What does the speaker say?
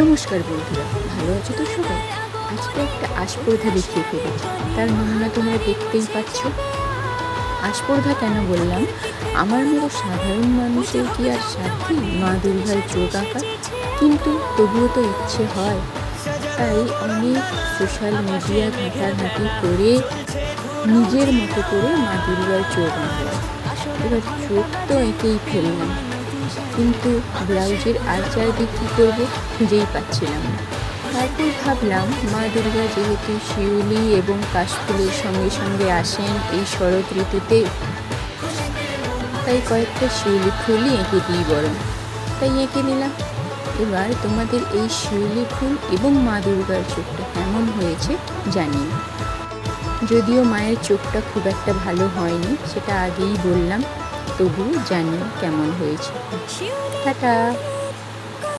নমস্কার বন্ধুরা, ভালো আছো তো সবাই? আজকে একটা আশপর্ধা দেখিয়ে ফেলেছি তার নমুনা তোমরা দেখতেই পাচ্ছ। আশপর্ধা কেন বললাম? আমার মতো সাধারণ মানুষের কি আর সাথে মা দুর্গার চোখ আঁকা কিন্তু তবুও তো ইচ্ছে হয়। তাই অনেক সোশ্যাল মিডিয়া ঘাটাঘাটি করে, নিজের মতো করে মা দুর্গার চোখ আঁকলাম। এবার চোখ তো এঁকেই ফেললাম। কিন্তু ব্লাউজের আচার দিয়ে কী করব খুঁজেই পাচ্ছিলাম তারপর ভাবলাম, মা দুর্গা যেহেতু শিউলি এবং কাশফুলের সঙ্গে সঙ্গে আসেন এই শরৎ ঋতুতে, তাই কয়েকটা শিউলি ফুলই এঁকে দিই বরং। তাই এঁকে নিলাম। এবার তোমাদের এই শিউলি ফুল এবং মা দুর্গার চোখটা কেমন হয়েছে জানি যদিও মায়ের চোখটা খুব একটা ভালো হয়নি, সেটা আগেই বললাম। তবু জানি কেমন হয়েছে। টাটা।